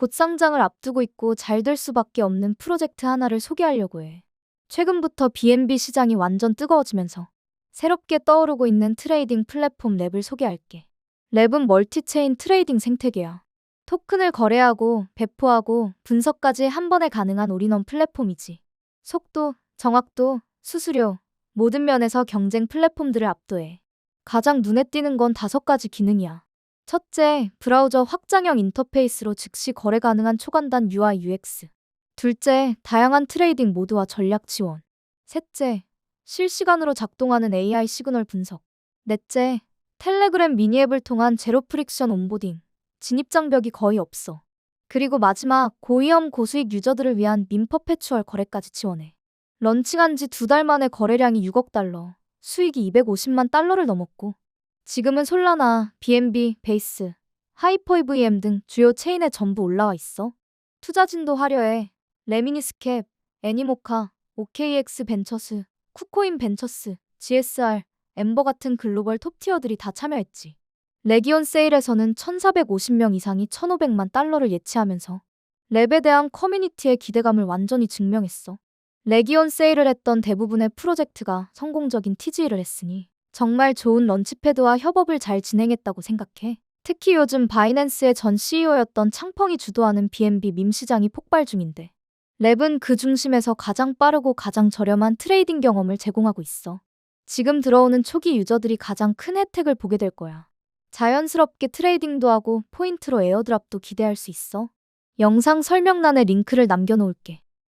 곧 상장을 앞두고 있고 잘 될 수밖에 없는 프로젝트 하나를 소개하려고 해. 최근부터 BNB 시장이 완전 뜨거워지면서 새롭게 떠오르고 있는 트레이딩 플랫폼 랩을 소개할게. 랩은 멀티체인 트레이딩 생태계야. 토큰을 거래하고 배포하고 분석까지 한 번에 가능한 올인원 플랫폼이지. 속도, 정확도, 수수료, 모든 면에서 경쟁 플랫폼들을 압도해. 가장 눈에 띄는 건 다섯 가지 기능이야. 첫째, 브라우저 확장형 인터페이스로 즉시 거래 가능한 초간단 UI UX. 둘째, 다양한 트레이딩 모드와 전략 지원. 셋째, 실시간으로 작동하는 AI 시그널 분석. 넷째, 텔레그램 미니 앱을 통한 제로 프릭션 온보딩. 진입 장벽이 거의 없어. 그리고 마지막, 고위험 고수익 유저들을 위한 민 퍼페추얼 거래까지 지원해. 런칭한 지 두 달 만에 거래량이 6억 달러, 수익이 250만 달러를 넘었고, 지금은 솔라나, BNB, 베이스, 하이퍼 EVM 등 주요 체인에 전부 올라와 있어. 투자진도 화려해. 레미니스캡, 애니모카, OKX 벤처스, 쿠코인 벤처스, GSR, 엠버 같은 글로벌 톱티어들이 다 참여했지. 레기온 세일에서는 1,450명 이상이 1,500만 달러를 예치하면서 랩에 대한 커뮤니티의 기대감을 완전히 증명했어. 레기온 세일을 했던 대부분의 프로젝트가 성공적인 TG를 했으니 정말 좋은 런치패드와 협업을 잘 진행했다고 생각해. 특히 요즘 바이낸스의 전 CEO였던 창펑이 주도하는 BNB 밈 시장이 폭발 중인데 랩은 그 중심에서 가장 빠르고 가장 저렴한 트레이딩 경험을 제공하고 있어. 지금 들어오는 초기 유저들이 가장 큰 혜택을 보게 될 거야. 자연스럽게 트레이딩도 하고 포인트로 에어드랍도 기대할 수 있어. 영상 설명란에 링크를 남겨놓을게.